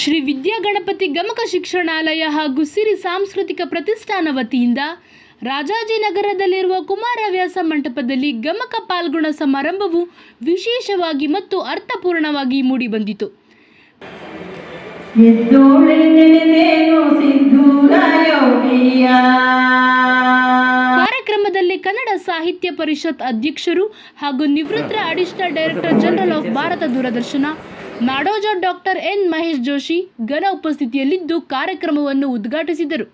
ಶ್ರೀ ವಿದ್ಯಾಗಣಪತಿ ಗಮಕ ಶಿಕ್ಷಣಾಲಯ ಹಾಗೂ ಸಿರಿ ಸಾಂಸ್ಕೃತಿಕ ಪ್ರತಿಷ್ಠಾನ ವತಿಯಿಂದ ರಾಜಾಜಿನಗರದಲ್ಲಿರುವ ಕುಮಾರವ್ಯಾಸ ಮಂಟಪದಲ್ಲಿ ಗಮಕ ಪಾಲ್ಗುಣ ಸಮಾರಂಭವು ವಿಶೇಷವಾಗಿ ಮತ್ತು ಅರ್ಥಪೂರ್ಣವಾಗಿ ಮೂಡಿಬಂದಿತು. ಕಾರ್ಯಕ್ರಮದಲ್ಲಿ ಕನ್ನಡ ಸಾಹಿತ್ಯ ಪರಿಷತ್ ಅಧ್ಯಕ್ಷರು ಹಾಗೂ ನಿವೃತ್ತ additional director general of Bharata Doordarshan Nadoja doctor N Mahesh Joshi ಘನ ಉಪಸ್ಥಿತಿಯಲ್ಲಿದ್ದು ಕಾರ್ಯಕ್ರಮವನ್ನು ಉದ್ಘಾಟಿಸಿದರು.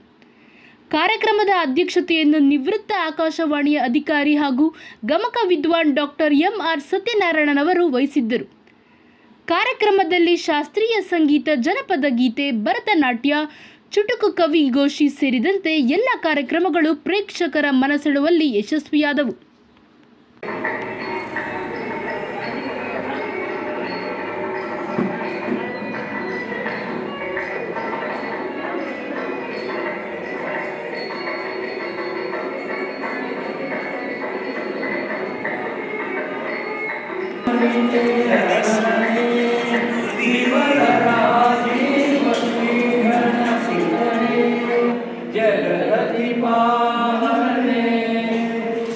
ಕಾರ್ಯಕ್ರಮದ ಅಧ್ಯಕ್ಷತೆಯನ್ನು ನಿವೃತ್ತ ಆಕಾಶವಾಣಿಯ ಅಧಿಕಾರಿ ಹಾಗೂ ಗಮಕ ವಿದ್ವಾನ್ ಡಾಕ್ಟರ್ ಎಂ ಆರ್ ಸತ್ಯನಾರಾಯಣನವರು ವಹಿಸಿದ್ದರು. ಕಾರ್ಯಕ್ರಮದಲ್ಲಿ ಶಾಸ್ತ್ರೀಯ ಸಂಗೀತ, ಜನಪದ ಗೀತೆ, ಭರತನಾಟ್ಯ, ಚುಟುಕು ಕವಿ ಗೋಷ್ಠಿ ಸೇರಿದಂತೆ ಎಲ್ಲ ಕಾರ್ಯಕ್ರಮಗಳು ಪ್ರೇಕ್ಷಕರ ಮನಸೆಳುವಲ್ಲಿ ಯಶಸ್ವಿಯಾದವು.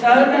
Salve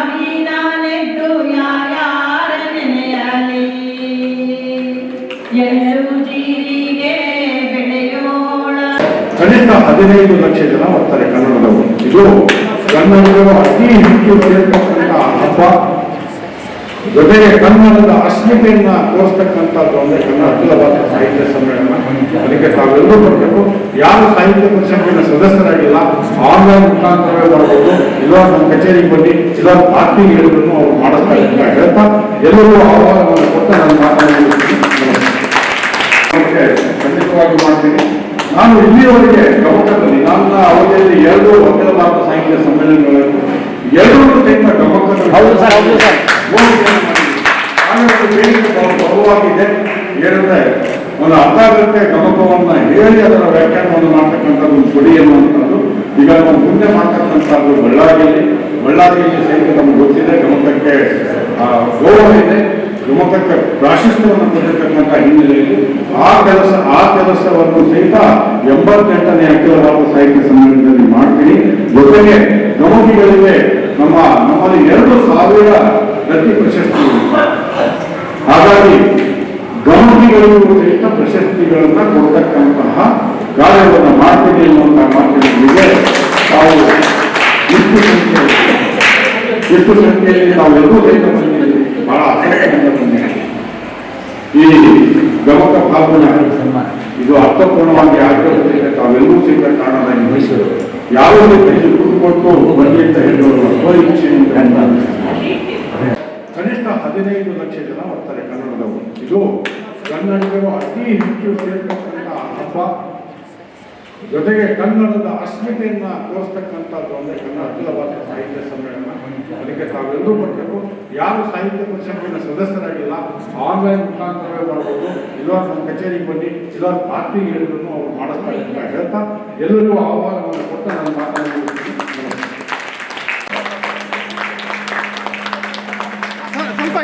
ಕನಿಷ್ಠ ಹದಿನೈದು ಲಕ್ಷ ಜನ ಬರ್ತಾರೆ ಕನ್ನಡದವರು. ಇದು ಕನ್ನಡದವರು ಅತಿ ಹೆಚ್ಚು ಸೇರ್ತಕ್ಕಂಥ ಹಬ್ಬ. ಜೊತೆಗೆ ಕನ್ನಡದ ಅಸ್ಮಿತೆಯನ್ನ ತೋರಿಸ್ತಕ್ಕಂಥದ್ದು ಅಂದ್ರೆ ಕನ್ನಡ ಅಖಿಲ ಭಾರತ ಸಾಹಿತ್ಯ ಸಮ್ಮೇಳನ. ಅದಕ್ಕೆ ತಾವೆಲ್ಲರೂ ಬರಬೇಕು. ಯಾರು ಸಾಹಿತ್ಯ ಪರಿಷತ್ತಿನ ಸದಸ್ಯರಾಗಿಲ್ಲ, ಆನ್ಲೈನ್ ಮುಖಾಂತರವೇ ಮಾಡಬಹುದು ಇಲ್ಲ ನಮ್ಮ ಕಚೇರಿಗೆ ಬನ್ನಿ, ಇಲ್ಲ ಪಾರ್ಟಿ ಹೇಳಿದ್ರು ಅವ್ರು ಮಾಡಿಸ್ತಾ ಅಂತ ಹೇಳ್ತಾ, ಎಲ್ಲರೂ ಆಹ್ವಾನವನ್ನು ಕೊಟ್ಟು ನಾನು ಮಾತನಾಡಿದ್ದೀನಿ ಖಂಡಿತವಾಗಿ ಮಾಡ್ತೀನಿ. ನಾನು ಇಲ್ಲಿಯವರೆಗೆ ಗಮಕದಲ್ಲಿ ನನ್ನ ಅವಧಿಯಲ್ಲಿ ಎರಡು ಅಖಿಲ ಭಾರತ ಸಾಹಿತ್ಯ ಸಮ್ಮೇಳನಗಳಲ್ಲಿ ಎರಡೂ ಸಹಿತ ಗಮಕದಲ್ಲಿ ಹೌದು ಸರ್, ಹೌದು ಸರ್. ಆಮೇಲೆ ಬೇಡಿಕೆ ಬಹಳ ಬಲವಾಗಿದೆ ಏನಂದ್ರೆ ಒಂದು ಅರ್ಧ ಗಂಟೆ ಗಮಕವನ್ನ ಹೇಳಿ ಅದರ ವ್ಯಾಖ್ಯಾನವನ್ನು ಮಾಡ್ತಕ್ಕಂಥ ಒಂದು ಕೊಡಿ ಅನ್ನುವಂಥದ್ದು ಈಗ ನಾವು ಮುಂದೆ ಮಾಡ್ತಕ್ಕಂಥದ್ದು ಬಳ್ಳಾರಿಯಲ್ಲಿ. ಬಳ್ಳಾರಿಯಲ್ಲಿ ಸಹಿತ ನಮ್ಗೆ ಗೊತ್ತಿದೆ ಗಮಕಕ್ಕೆ ಆ, ಗೌರವ ಇದೆ. ಗಮಕಕ್ಕೆ ಪ್ರಾಶಸ್ತ್ಯವನ್ನು ಕೊಟ್ಟಿರ್ತಕ್ಕಂಥ ಹಿನ್ನೆಲೆಯಲ್ಲಿ ಆ ಕೆಲಸ, ಆ ಕೆಲಸವನ್ನು ಸಹಿತ ಎಂಬತ್ತೆಂಟನೇ ಅಖಿಲ ಭಾರತ ಸಾಹಿತ್ಯ ಸಮ್ಮೇಳನದಲ್ಲಿ ಮಾಡ್ತೀನಿ. ಜೊತೆಗೆ ಗಮಕಿಗಳಿಗೆ ನಮ್ಮ, ನಮ್ಮಲ್ಲಿ ಎರಡು ಸಾವಿರ ಪ್ರತಿ ಪ್ರಶಸ್ತಿ ಹಾಗಾಗಿ ಗಮಕಿಗಳಿಗೂ ಸಹಿತ ಪ್ರಶಸ್ತಿಗಳನ್ನ ಕೊಡ್ತಕ್ಕಂತಹ ಕಾರ್ಯವನ್ನು ಮಾಡ್ತೀನಿ ಅನ್ನುವಂತಹ ಮಾತುಗಳಿಗೆ ತಾವು ಇಷ್ಟು ಸಂಖ್ಯೆಯಲ್ಲಿ ಇಷ್ಟು ಸಂಖ್ಯೆಯಲ್ಲಿ ತಾವೆಲ್ಲರೂ ಸಹಿತ ಬಹಳ ಈ ಗಮಕ ಪಾಲ್ಗೊಳ್ಳ ಇದು ಅರ್ಥಪೂರ್ಣವಾಗಿ ಆಗಿರೋದ್ರಿಂದ ತಾವೆಲ್ಲರೂ ಸಿಕ್ಕ ಕಾರಣ ಮೈಸೂರು. ಯಾವುದೇ ಕೈ ಕೊಟ್ಟು ಬನ್ನಿ ಅಂತ ಹೇಳೋರು ಸ್ವಇಚ್ಛೆ ಇಚ್ಛೆಯಿಂದ ಕನಿಷ್ಠ ಹದಿನೈದು ಲಕ್ಷ ಜನ ಬರ್ತಾರೆ ಕನ್ನಡದವರು. ಇದು ಕನ್ನಡಿಗರು ಅತಿ ಹೆಚ್ಚು ಸೇರ್ತಕ್ಕಂಥ ಹಬ್ಬ. ಜೊತೆಗೆ ಕನ್ನಡದ ಅಸ್ಮಿತೆಯನ್ನ ತೋರಿಸ್ತಕ್ಕಂಥದ್ದು ಒಂದು ಕನ್ನಡ ಅಖಿಲ ಭಾರತ ಸಾಹಿತ್ಯ ಸಮ್ಮೇಳನ ಅದಕ್ಕೆ ತಾವೆಲ್ಲರೂ ಬರಬೇಕು. ಯಾರು ಸಾಹಿತ್ಯ ಪರಿಷತ್ತಿನ ಸದಸ್ಯರಾಗಿಲ್ಲ, ಆನ್ಲೈನ್ ಮುಖಾಂತರವೇ ಮಾಡಬಹುದು ಇಲ್ಲ ನಮ್ಮ ಕಚೇರಿಗೆ ಬನ್ನಿ ಇಲ್ಲ ಪಾರ್ಟಿಗೆ ಹೇಳಿದ್ರು ಅವ್ರು ಮಾಡಿಸ್ತಾರೆ ಅಂತ ಹೇಳ್ತಾ ಎಲ್ಲರಿಗೂ ಆಹ್ವಾನವನ್ನು ಕೊಟ್ಟು ನಾನು ಮಾತನಾಡಿದ್ದೀನಿ ಸ್ವಲ್ಪ